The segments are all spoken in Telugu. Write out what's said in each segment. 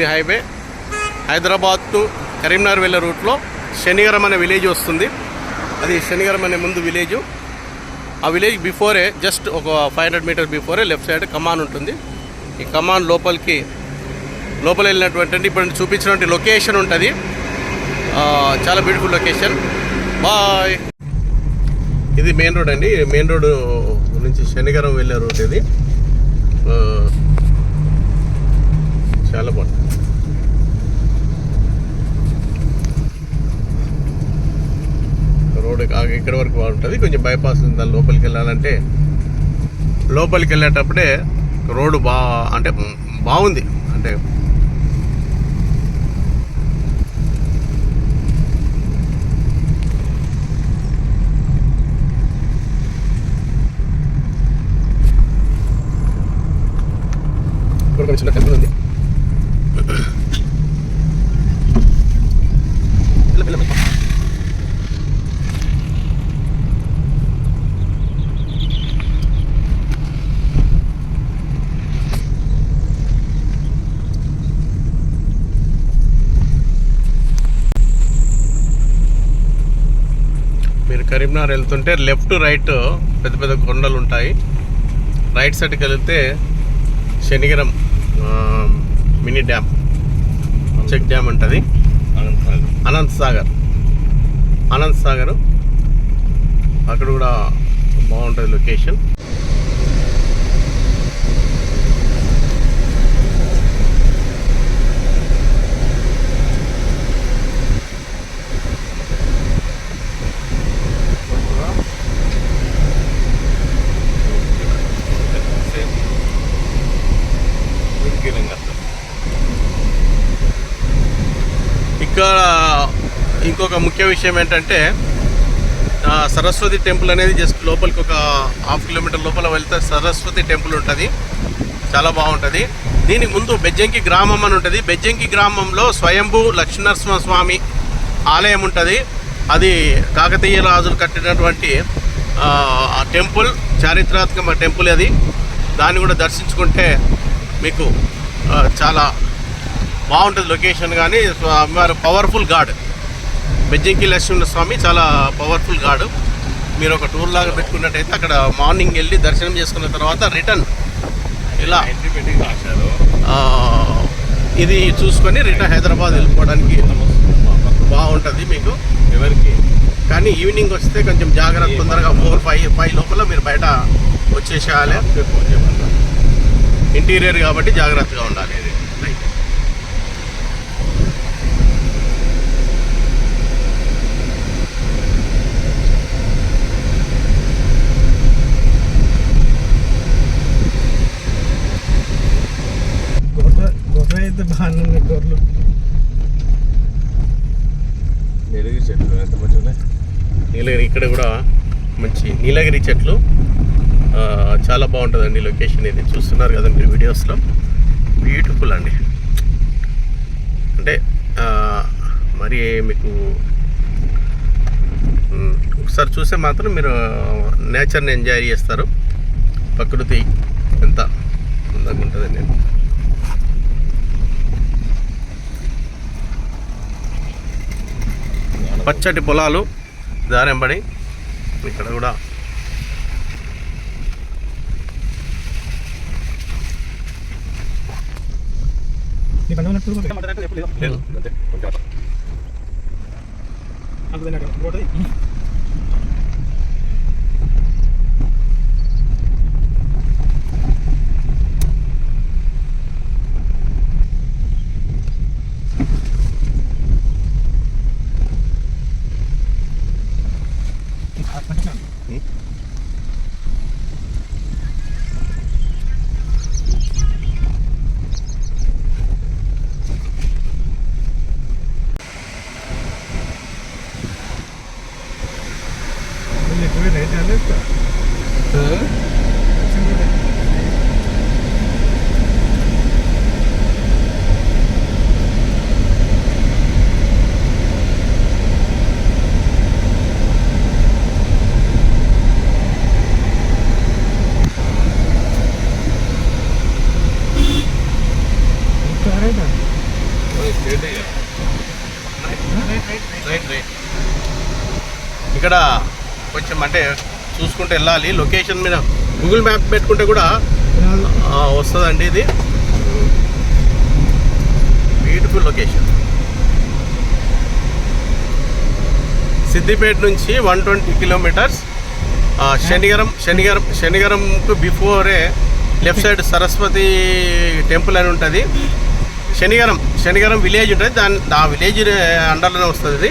The highway. Hyderabad to Karimnagar వెళ్ళే రూట్లో శనిగరం అనే విలేజ్ వస్తుంది. అది శనిగరం అనే ముందు విలేజ్. ఆ విలేజ్ బిఫోరే జస్ట్ ఒక five hundred metres before left side కమాన్ ఉంటుంది. ఈ కమాన్ లోపలికి లోపల వెళ్ళినటువంటి ఇప్పుడు చూపించినటువంటి లొకేషన్ ఉంటుంది. చాలా బ్యూటిఫుల్ లొకేషన్. బాయ్. ఇది మెయిన్ రోడ్ అండి. మెయిన్ రోడ్ నుంచి శనిగరం వెళ్ళే రూట్ ఇది. చాలా బాగుంటుంది రోడ్ ఆ- ఇక్కడ వరకు బాగుంటుంది. కొంచెం బైపాస్ ఉంది దాని లోపలికి వెళ్ళాలంటే. లోపలికి వెళ్ళేటప్పుడే రోడ్డు బా అంటే బాగుంది. అంటే ఇక్కడ కొంచెం చిన్న టెంపుల్ ఉంది పిల్ల, పిల్ల, పిల్ల. మీరు కరీంనగర్ వెళ్తుంటే లెఫ్ట్ రైట్ పెద్ద పెద్ద కొండలు ఉంటాయి. రైట్ సైడ్కి వెళితే Shanigaram mini dam check dam ఉంటుంది. అనంత్ సాగర్. అనంత్ సాగర్. అక్కడ కూడా బాగుంటుంది లొకేషన్ ఇక్కడ ఇంకొక ముఖ్య విషయం ఏంటంటే సరస్వతి టెంపుల్ అనేది జస్ట్ లోపలికి ఒక హాఫ్ కిలోమీటర్ లోపల వెళ్తే సరస్వతి టెంపుల్ ఉంటుంది. చాలా బాగుంటుంది. దీనికి ముందు బెజ్జంకి గ్రామం అని ఉంటుంది. బెజ్జంకి గ్రామంలో స్వయంభూ లక్ష్మీనరసింహ స్వామి ఆలయం ఉంటుంది. అది కాకతీయ రాజులు కట్టినటువంటి టెంపుల్ చారిత్రాత్మక టెంపుల్ అది. దాన్ని కూడా దర్శించుకుంటే మీకు చాలా బాగుంటుంది లొకేషన్ కానీ అమ్మవారు పవర్ఫుల్ గాడ్. బెజ్జంకి లక్ష్మణ స్వామి చాలా పవర్ఫుల్ గాడ్. మీరు ఒక టూర్ లాగా పెట్టుకున్నట్టయితే అక్కడ మార్నింగ్ వెళ్ళి దర్శనం చేసుకున్న తర్వాత రిటర్న్ ఇలా ఇది చూసుకొని రిటర్న్ హైదరాబాద్ వెళ్ళిపోవడానికి బాగుంటుంది మీకు. ఎవరికి? కానీ ఈవినింగ్ వస్తే కొంచెం జాగ్రత్త తొందరగా ఫోర్ ఫైవ్ ఫైవ్ లోపల మీరు బయట వచ్చేసేయాలి. ఇంటీరియర్ కాబట్టి జాగ్రత్తగా ఉండాలి. అయితే బాగానే ఉన్నాయి గొర్రెలు. నీలగిరి చెట్లు ఎంత మంచిగా ఉన్నాయి? నీలగిరి ఇక్కడ కూడా మంచి నీలగిరి చెట్లు. చాలా బాగుంటుందండి లొకేషన్ ఇది. చూస్తున్నారు కదా మీరు వీడియోస్లో. బ్యూటిఫుల్ అండి. అంటే మరి మీకు ఒకసారి చూస్తే మాత్రం మీరు నేచర్ని ఎంజాయ్ చేస్తారు. ప్రకృతి ఎంత అందంగా ఉంటుందండి. పచ్చటి పొలాలు దారెంబడి ఇక్కడ కూడా నీ బండి ఉన్నట్టు లేదు. రైట్ లేదు రైట్ రైట్ రైట్ ఇక్కడ కొంచెం అంటే చూసుకుంటూ వెళ్ళాలి. లొకేషన్ మీద గూగుల్ మ్యాప్ పెట్టుకుంటే కూడా వస్తుందండి ఇది. బ్యూటిఫుల్ లొకేషన్ సిద్దిపేట నుంచి one twenty kilometres. Shanigaram Shanigaram శనిగరంకు before left side Saraswati temple అని ఉంటుంది. శనిగరం శనిగరం విలేజ్ ఉంటుంది. దాని ఆ విలేజ్ అండర్లోనే వస్తుంది ఇది.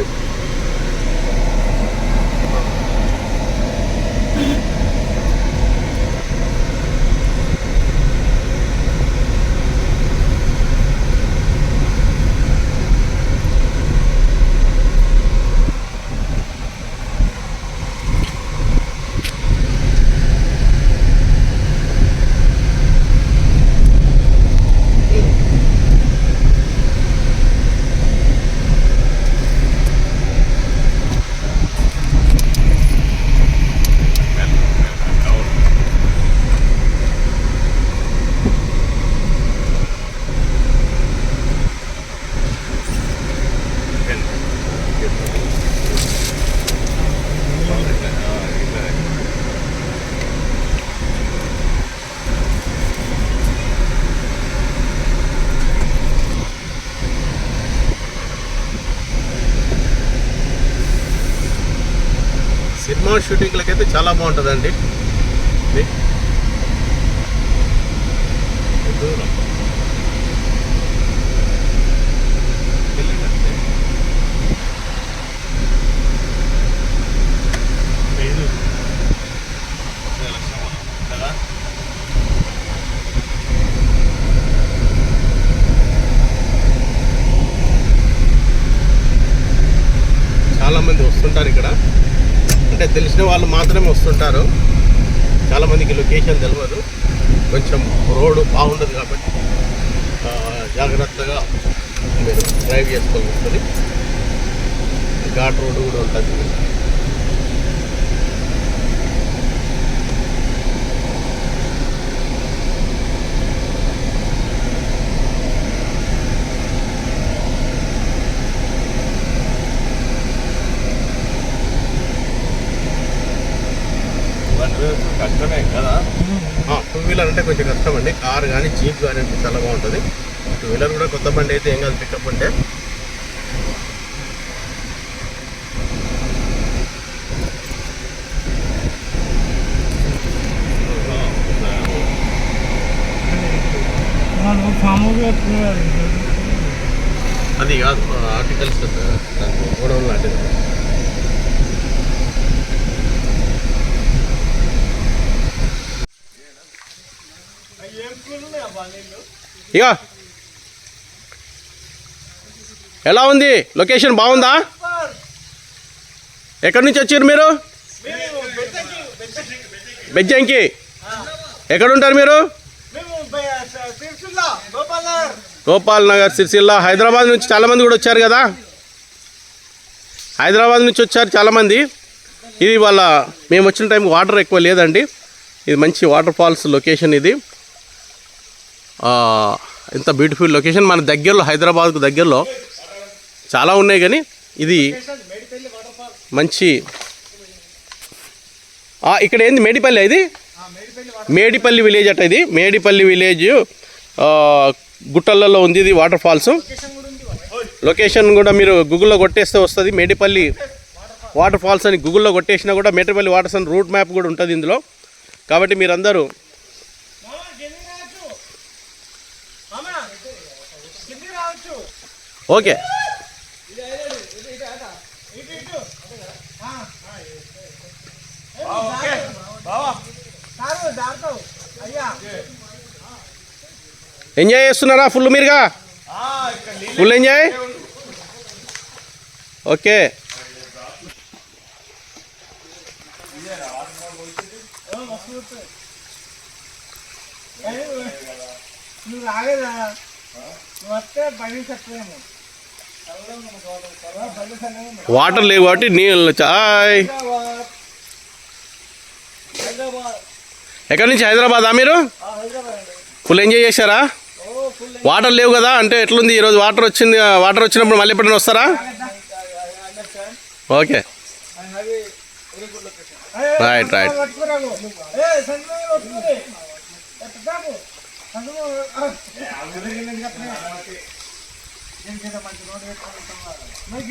సినిమా అయితే చాలా బాగుంటుందండి ఇది దూరం. వెళ్ళండి. ఐదు. కదా? చాలా మంది వస్తుంటారు ఇక్కడ అంటే తెలిసిన వాళ్ళు మాత్రమే వస్తుంటారు. చాలామందికి లొకేషన్ తెలియదు కొంచెం రోడ్డు బాగుండదు కాబట్టి జాగ్రత్తగా మీరు డ్రైవ్ చేసుకోవాల్సి ఘాట్ రోడ్డు కూడా ఉంటుంది కష్టమే కదా టూ వీలర్ అంటే కొంచెం కష్టం అండి. కార్ కానీ జీప్ కానీ అంటే చాలా బాగుంటుంది. టూ వీలర్ కూడా కొత్త బండి అయితే ఏం కాదు పికప్ అంటే అది కాదు ఆర్టికల్స్ గోడౌన్ లాంటిది ఇక ఎలా ఉంది? లొకేషన్ బాగుందా? ఎక్కడి నుంచి వచ్చారు మీరు? బెజ్జంకి. ఎక్కడ ఉంటారు మీరు? గోపాల్ నగర్ సిరిసిల్ల. హైదరాబాద్ నుంచి చాలామంది కూడా వచ్చారు కదా? హైదరాబాద్ నుంచి వచ్చారు చాలామంది. ఇది వాళ్ళ మేము వచ్చిన టైం వాటర్ ఎక్కువ లేదండి. ఇది మంచి వాటర్ ఫాల్స్ లొకేషన్ ఇది. ఇంత ఎంత బ్యూటిఫుల్ లొకేషన్ మన దగ్గరలో హైదరాబాద్కు దగ్గరలో చాలా ఉన్నాయి కానీ ఇది మంచి ఇక్కడ ఏంది? మేడిపల్లి ఇది? మేడిపల్లి విలేజ్ అట ఇది. మేడిపల్లి విలేజ్ గుట్టలలో ఉంది ఇది వాటర్ ఫాల్స్ లొకేషన్ కూడా మీరు గూగుల్లో కొట్టేస్తే వస్తుంది. మేడిపల్లి వాటర్ ఫాల్స్ అని గూగుల్లో కొట్టేసినా కూడా మేడిపల్లి వాటర్స్ అని రూట్ మ్యాప్ కూడా ఉంటుంది ఇందులో. కాబట్టి మీరందరూ ఓకే. ఎంజాయ్ చేస్తున్నారా ఫుల్ మీరుగా? Full enjoy okay. నువ్వు రాలేదా? నువ్వు వస్తే బండి చెప్పలేము. వాటర్ లేవు కాబట్టి నీళ్ళు చాయ్ ఎక్కడి నుంచి? హైదరాబాదా మీరు? ఫుల్ ఎంజాయ్ చేశారా? వాటర్ లేవు కదా అంటే ఎట్లుంది? ఈరోజు వాటర్ వచ్చింది వాటర్ వచ్చినప్పుడు మళ్ళీ ఎప్పుడైనా వస్తారా? ఓకే. రైట్ రైట్ పట్టుకురాకు మంచి రోడ్డు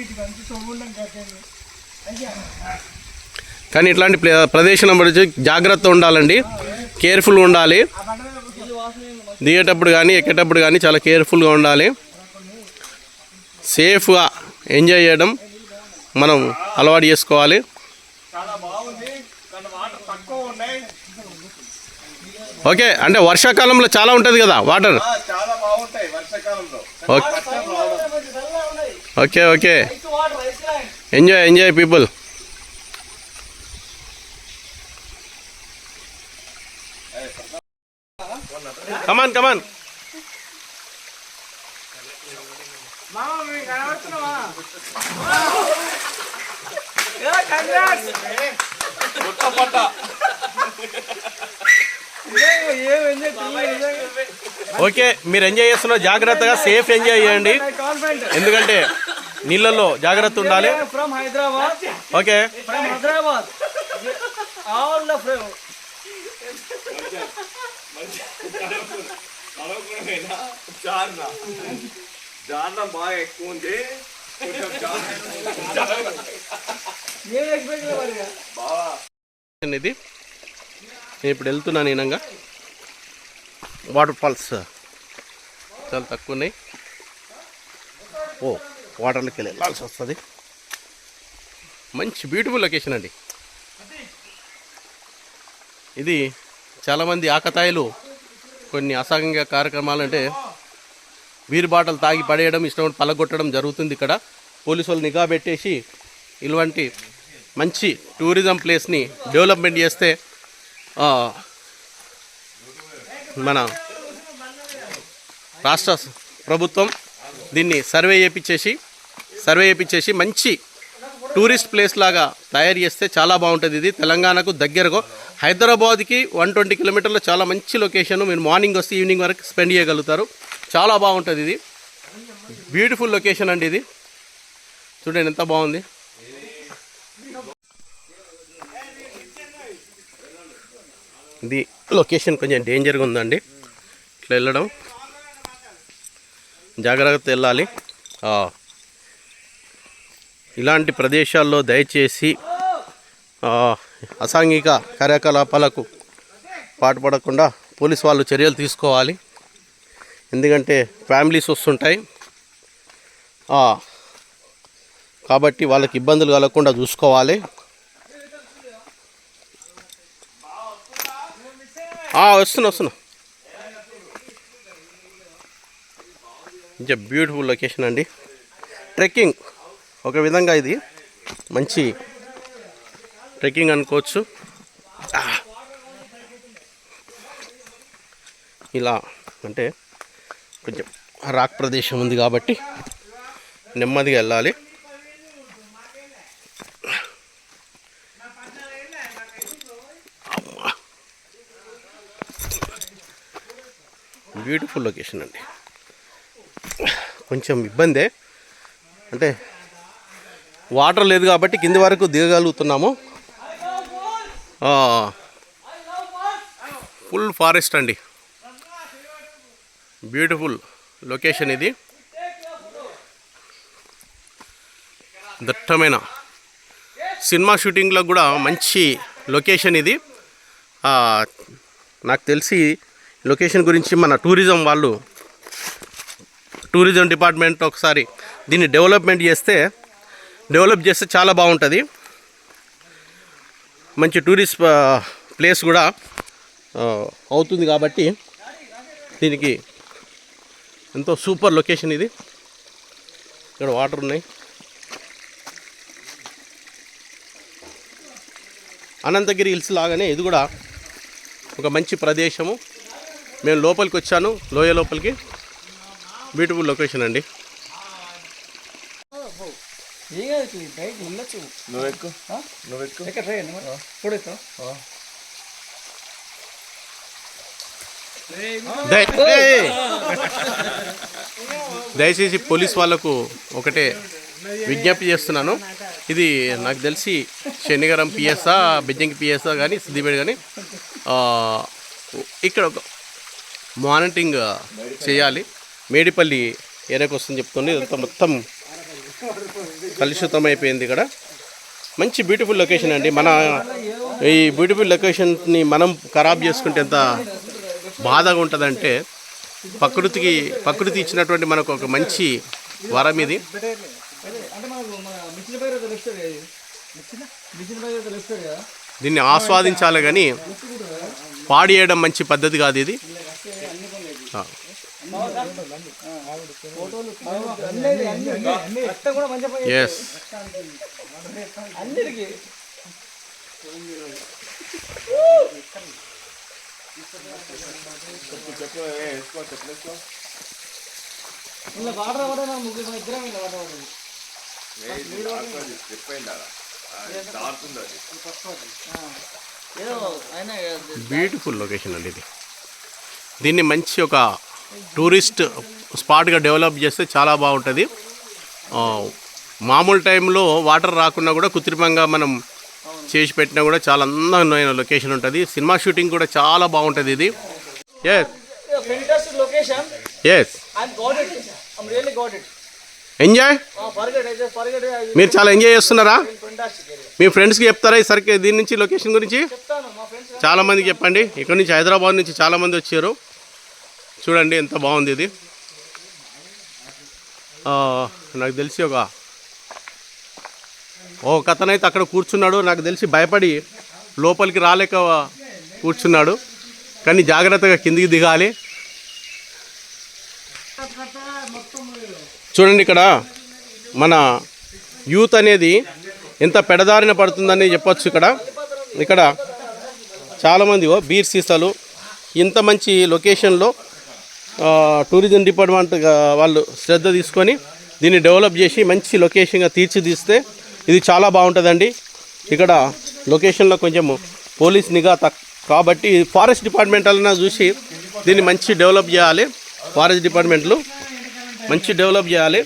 ఇటు మంచి అయ్యా కానీ ఇట్లాంటి ప్రదేశం గురించి జాగ్రత్త ఉండాలండి. కేర్ఫుల్గా ఉండాలి. దిగేటప్పుడు కానీ ఎక్కేటప్పుడు కానీ చాలా కేర్ఫుల్గా ఉండాలి. సేఫ్గా ఎంజాయ్ చేయడం మనం అలవాటు చేసుకోవాలి. ఓకే అంటే వర్షాకాలంలో చాలా ఉంటుంది కదా water? Okay. Okay okay enjoy enjoy people come on come on మామ మీకు కనబడుతున్నావా ఏ కంగ్రాట్స్ గుట్టపట్ట ఏం ఎంజాయ్ నిజంగా ఓకే మీరు ఎంజాయ్ చేస్తున్నారు జాగ్రత్తగా సేఫ్ ఎంజాయ్ చేయండి. ఎందుకంటే నీళ్ళల్లో జాగ్రత్త ఉండాలి. From Hyderabad okay. From Hyderabad all the from బాగా ఎక్కువ ఉంది కొంచెం జాన్న ఏం ఎక్స్పెక్ట్ చేయాలి బాగా ఇది నేను ఇప్పుడు వెళ్తున్నాను ఈనంగా వాటర్ ఫాల్స్ చాలా తక్కువ ఉన్నాయి. ఓ వాటర్లోకి వెళ్ళి వెళ్ళాల్సి వస్తుంది. మంచి బ్యూటిఫుల్ లొకేషన్ అండి. ఇది చాలామంది ఆకతాయిలు కొన్ని అసాంఘిక కార్యక్రమాలు అంటే వీరి బాటలు తాగి పడేయడం ఇష్టం పలగొట్టడం జరుగుతుంది ఇక్కడ. పోలీసు వాళ్ళు నిఘా పెట్టేసి ఇలాంటి మంచి టూరిజం ప్లేస్ని డెవలప్మెంట్ చేస్తే మన రాష్ట్ర ప్రభుత్వం దీన్ని సర్వే చేయించేసి సర్వే చేయించేసి మంచి టూరిస్ట్ ప్లేస్ లాగా తయారు చేస్తే చాలా బాగుంటుంది ఇది. తెలంగాణకు దగ్గరగా హైదరాబాద్కి వన్ ట్వంటీ కిలోమీటర్లో చాలా మంచి లొకేషన్ మీరు మార్నింగ్ వస్తే ఈవినింగ్ వరకు స్పెండ్ చేయగలుగుతారు. చాలా బాగుంటుంది ఇది. బ్యూటిఫుల్ లొకేషన్ అండి ఇది. చూడండి ఎంత బాగుంది. ఇది లొకేషన్ కొంచెం డేంజర్గా ఉందండి. ఇట్లా వెళ్ళడం. జాగ్రత్త వెళ్ళాలి. ఇలాంటి ప్రదేశాల్లో దయచేసి అసాంఘిక కార్యకలాపాలకు పాటుపడకుండా పోలీస్ వాళ్ళు చర్యలు తీసుకోవాలి. ఎందుకంటే ఫ్యామిలీస్ వస్తుంటాయి. కాబట్టి వాళ్ళకి ఇబ్బందులు కలగకుండా చూసుకోవాలి. వస్తున్నా వస్తున్నా. ఇట్స్ బ్యూటిఫుల్ లొకేషన్ అండి. ట్రెక్కింగ్ ఒక విధంగా ఇది. మంచి ట్రెక్కింగ్ అనుకోవచ్చు. ఇలా అంటే కొంచెం రాక్ ప్రదేశం ఉంది కాబట్టి నెమ్మదిగా వెళ్ళాలి. బ్యూటిఫుల్ లొకేషన్ అండి. కొంచెం ఇబ్బందే. అంటే వాటర్ లేదు కాబట్టి కింది వరకు దిగగలుగుతున్నాము. ఫుల్ ఫారెస్ట్ అండి. బ్యూటిఫుల్ లొకేషన్ ఇది. దట్టమైన సినిమా షూటింగ్లో కూడా మంచి లొకేషన్ ఇది. నాకు తెలిసి లొకేషన్ గురించి మన టూరిజం వాళ్ళు టూరిజం డిపార్ట్మెంట్ ఒకసారి దీన్ని డెవలప్మెంట్ చేస్తే డెవలప్ చేస్తే చాలా బాగుంటుంది. మంచి టూరిస్ట్ ప్లేస్ కూడా అవుతుంది కాబట్టి దీనికి ఎంతో సూపర్ లొకేషన్ ఇది. ఇక్కడ వాటర్ ఉన్నాయి. అనంతగిరి హిల్స్ లాగానే ఇది కూడా ఒక మంచి ప్రదేశము. మేము లోపలికి వచ్చాను లోయ లోపలికి. బ్యూటిఫుల్ లొకేషన్ అండి! దయచేసి పోలీస్ వాళ్ళకు ఒకటే విజ్ఞప్తి చేస్తున్నాను. ఇది నాకు తెలిసి శనిగరం పిఎస్ఆ బెజ్జంకి పిఎస్ఆ కానీ సిద్దిపేట కానీ ఆ, ఇక్కడ ఒక మానిటరింగ్ చేయాలి. మేడిపల్లి ఏరియాకి వస్తుంది చెప్తుంది ఇదంతా మొత్తం కలుషితం అయిపోయింది ఇక్కడ. మంచి బ్యూటిఫుల్ లొకేషన్ అండి. మన ఈ బ్యూటిఫుల్ లొకేషన్ని మనం ఖరాబ్ చేసుకుంటే ఎంత బాధగా ఉంటుందంటే ప్రకృతికి ప్రకృతి ఇచ్చినటువంటి మనకు ఒక మంచి వరం ఇది. దీన్ని ఆస్వాదించాలి కానీ పాడి చేయడం మంచి పద్ధతి కాదు ఇది అన్ని అన్ని అన్ని రక్తం కూడా మంచిగా పోయి ఎస్ అన్నిటికి ఇలా వాటర్ వాటర్ ముగ్గురు మన ఇద్దరం ఇలా వాటర్ వాటర్ ఏదో బ్యూటిఫుల్ లొకేషన్ అండి ఇది. దీన్ని మంచి ఒక టూరిస్ట్ స్పాట్గా డెవలప్ చేస్తే చాలా బాగుంటుంది. మామూలు టైంలో వాటర్ రాకున్నా కూడా కృత్రిమంగా మనం చేసి పెట్టినా కూడా చాలా అందమైన లొకేషన్ ఉంటుంది. సినిమా షూటింగ్ కూడా చాలా బాగుంటుంది ఇది. ఎస్. ఎస్. ఎంజాయ్ మీరు చాలా ఎంజాయ్ చేస్తున్నారా. మీ ఫ్రెండ్స్కి చెప్తారా ఈ సరికి దీని నుంచి లొకేషన్ గురించి? చెప్తాను మా ఫ్రెండ్స్ చాలా మందికి చెప్పండి. ఇక్కడ నుంచి హైదరాబాద్ నుంచి చాలా మంది వచ్చారు. చూడండి ఎంత బాగుంది ఇది. నాకు తెలిసి ఒక ఓ కథనైతే అక్కడ కూర్చున్నాడు. నాకు తెలిసి భయపడి లోపలికి రాలేక కూర్చున్నాడు. కానీ జాగ్రత్తగా కిందికి దిగాలి. చూడండి ఇక్కడ మన యూత్ అనేది ఎంత పెడదారిన పడుతుందని చెప్పొచ్చు ఇక్కడ. ఇక్కడ చాలామంది ఓ బీర్ సీసాలు ఇంత మంచి లొకేషన్లో టూరిజం డిపార్ట్మెంట్ వాళ్ళు శ్రద్ధ తీసుకొని దీన్ని డెవలప్ చేసి మంచి లొకేషన్గా తీర్చిదిస్తే ఇది చాలా బాగుంటుందండి. ఇక్కడ లొకేషన్లో కొంచెం పోలీస్ నిఘా తక్ కాబట్టి ఫారెస్ట్ డిపార్ట్మెంట్ అలన్నా చూసి దీన్ని మంచి డెవలప్ చేయాలి. ఫారెస్ట్ డిపార్ట్మెంట్లు మంచి డెవలప్ చేయాలి.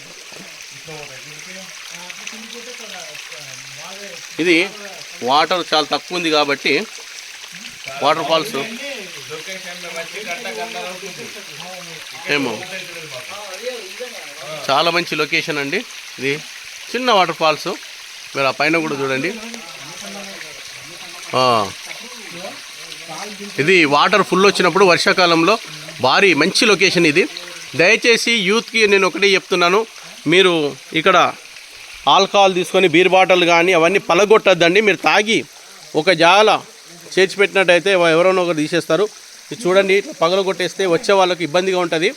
ఇది వాటర్ చాలా తక్కువ ఉంది కాబట్టి వాటర్ ఫాల్స్. ఏమో. చాలా మంచి లొకేషన్ అండి ఇది. చిన్న వాటర్ ఫాల్స్. మీరు ఆ పైన కూడా చూడండి. ఇది వాటర్ ఫుల్ వచ్చినప్పుడు వర్షాకాలంలో భారీ మంచి లొకేషన్ ఇది. దయచేసి యూత్కి నేను ఒకటే చెప్తున్నాను. మీరు ఇక్కడ ఆల్కహాల్ తీసుకొని బీర్ బాటిల్ కానీ అవన్నీ పలగొట్టద్దండి. మీరు తాగి ఒక జాల చేర్చి పెట్టినట్టయితే ఎవరైనా ఒకరు తీసేస్తారు. ఇది చూడండి ఇట్లా పగలగొట్టేస్తే వచ్చే వాళ్ళకి ఇబ్బందిగా ఉంటుంది.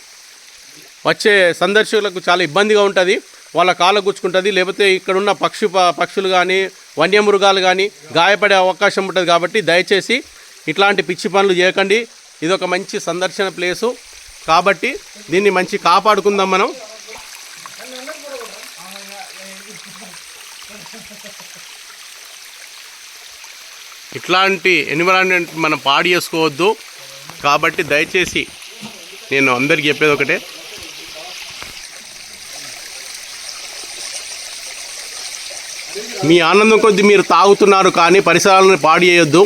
వచ్చే సందర్శకులకు చాలా ఇబ్బందిగా ఉంటుంది. వాళ్ళ కాళ్ళ గుచ్చుకుంటుంది. లేకపోతే ఇక్కడున్న పక్షి పక్షులు కానీ వన్యమృగాలు కానీ గాయపడే అవకాశం ఉంటుంది కాబట్టి దయచేసి ఇట్లాంటి పిచ్చి పనులు చేయకండి. ఇది ఒక మంచి సందర్శన ప్లేసు. కాబట్టి దీన్ని మంచి కాపాడుకుందాం మనం. ఇట్లాంటి ఎన్విరాన్మెంట్ మనం పాడు చేసుకోవద్దు. కాబట్టి దయచేసి నేను అందరికి చెప్పేది ఒకటే. మీ ఆనందం కొద్ది మీరు తాగుతున్నారు కానీ పరిసరాలను పాడు చేయొద్దు.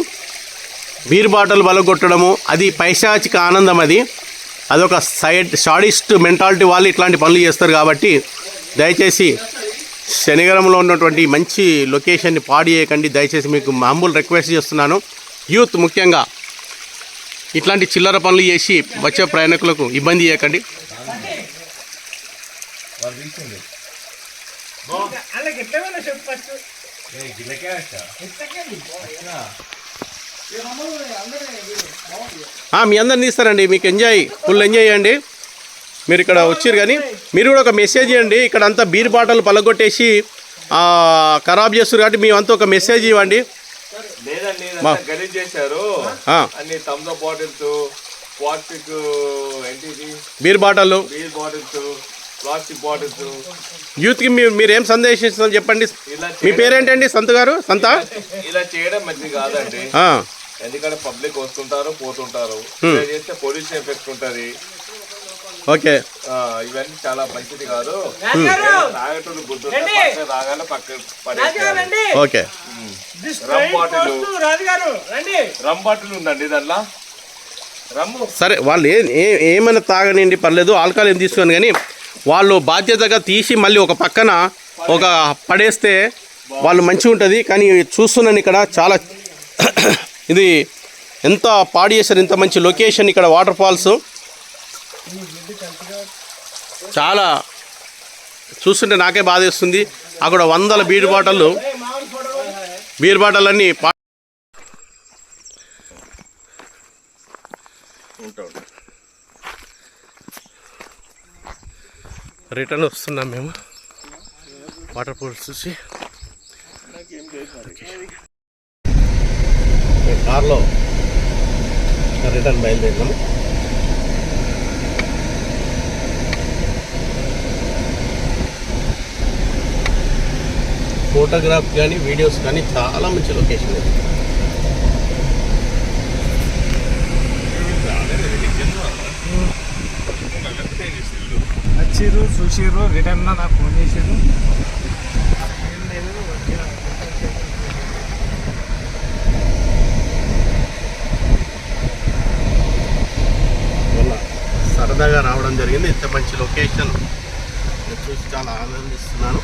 బీర్ బాటలు బలగొట్టడము అది పైశాచిక ఆనందం అది. అదొక సైడ్ షాడిస్ట్ మెంటాలిటీ వాళ్ళు ఇట్లాంటి పనులు చేస్తారు కాబట్టి దయచేసి శనిగరంలో ఉన్నటువంటి మంచి లొకేషన్ని పాడు చేయకండి. దయచేసి మీకు మామూలు రిక్వెస్ట్ చేస్తున్నాను. యూత్ ముఖ్యంగా ఇట్లాంటి చిల్లర పనులు చేసి వచ్చే ప్రయాణికులకు ఇబ్బంది చేయకండి. మీ అందరిని ఇస్తారండి మీకు ఎంజాయ్ ఫుల్ ఎంజాయ్ చేయండి. మీరు ఇక్కడ వచ్చారు కానీ మీరు కూడా ఒక మెసేజ్ ఇవ్వండి. ఇక్కడ అంతా బీర్ బాటలు పలగొట్టేసి ఖరాబ్ చేస్తారు కాబట్టి మేమంతా ఒక మెసేజ్ ఇవ్వండి. లేదండి గలీజ్ చేశారు. అన్ని బాటిల్స్ ప్లాస్టిక్ ఏంటిది? Beer bottle beer bottles plastic bottles యూత్కి మీరు మీరు ఏం సందేశిస్తారు చెప్పండి మీ పేరేంటండి సంత్ గారు? సంత? ఇలా చేయడం మంచిది కాదండి. ఎందుకంటే పబ్లిక్ వస్తుంటారు పోతుంటారు. చేస్తే పొల్యూషన్ ఎఫెక్ట్ ఉంటుంది. ఓకే. ఇవన్నీ చాలా మంచిది కాదు. గుర్తు తాగాలి పక్క okay. Rum bottle. Rum bottle ఉందండి సరే వాళ్ళు ఏ ఏ- ఏమైనా తాగనిండి పర్లేదు ఆల్కహాల్ ఏం తీసుకోను కానీ వాళ్ళు బాధ్యతగా తీసి మళ్ళీ ఒక పక్కన ఒక పడేస్తే వాళ్ళు మంచిగా ఉంటుంది. కానీ చూస్తున్నాను ఇక్కడ చాలా ఇది ఎంత పాడు చేశారు ఇంత మంచి లొకేషన్ ఇక్కడ వాటర్ ఫాల్స్ చాలా చూస్తుంటే నాకే బాధ వేస్తుంది. అక్కడ వందల బీర్ బాటళ్ళు బీర్ బాటల్ అన్నీ పా రిటర్న్ వస్తున్నాం మేము. వాటర్ ఫాల్స్ చూసి. కార్లో రిటర్న్ బయలుదేరినాము. ఫోటోగ్రాఫ్ కానీ వీడియోస్ కానీ చాలా మంచి లొకేషన్ ఇది. వచ్చిర్రు చూసిర్రు రిటర్న్ నాకు ఫోన్ చేసిర్రు. సరదాగా రావడం జరిగింది. ఇంత మంచి లొకేషన్. చూసి చాలా ఆనందిస్తున్నాను.